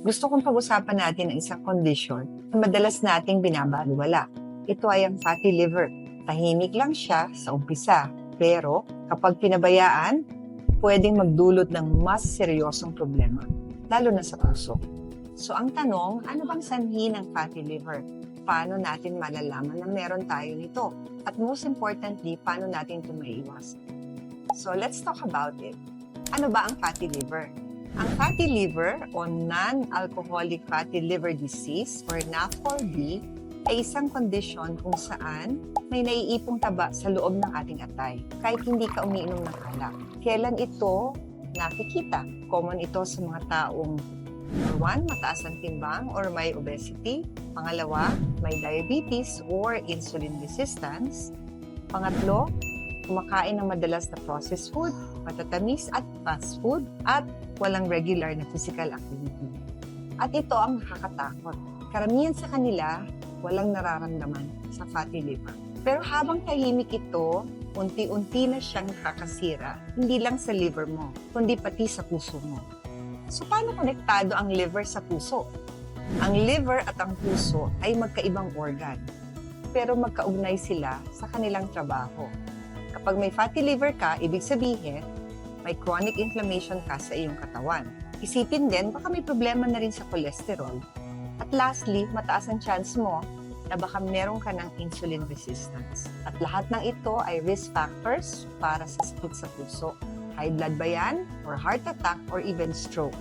gusto kong pag-usapan natin ang isang kondisyon na madalas nating binabaliwala. Ito ay ang fatty liver. Tahimik lang siya sa umpisa, pero kapag pinabayaan, pwedeng magdulot ng mas seryosong problema, lalo na sa puso. So ang tanong, ano bang sanhi ng fatty liver? Paano natin malalaman na meron tayo nito? At most importantly, paano natin ito maiiwasan? So let's talk about it. Ano ba ang fatty liver? Ang fatty liver o non-alcoholic fatty liver disease or NAFLD ay isang kondisyon kung saan may naiipong taba sa loob ng ating atay kahit hindi ka umiinom ng alak. Kailan ito nakikita? Common ito sa mga taong Number one, mataas ang timbang or may obesity. Pangalawa, may diabetes or insulin resistance. Pangatlo, kumakain ng madalas na processed food, matatamis at fast food, at walang regular na physical activity. At ito ang nakakatakot. Karamihan sa kanila, walang nararamdaman sa fatty liver. Pero habang tahimik ito, unti-unti na siyang nakakasira, hindi lang sa liver mo, kundi pati sa puso mo. So, paano konektado ang liver sa puso? Ang liver at ang puso ay magkaibang organ, pero magkaugnay sila sa kanilang trabaho. Kapag may fatty liver ka, ibig sabihin, may chronic inflammation ka sa iyong katawan. Isipin din, baka may problema na rin sa cholesterol. At lastly, mataas ang chance mo na baka meron ka ng insulin resistance. At lahat ng ito ay risk factors para sa sakit sa puso. High blood ba yan? Or heart attack? Or even stroke?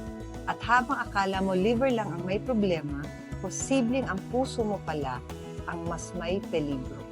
At habang akala mo liver lang ang may problema, posibleng ang puso mo pala ang mas may peligro.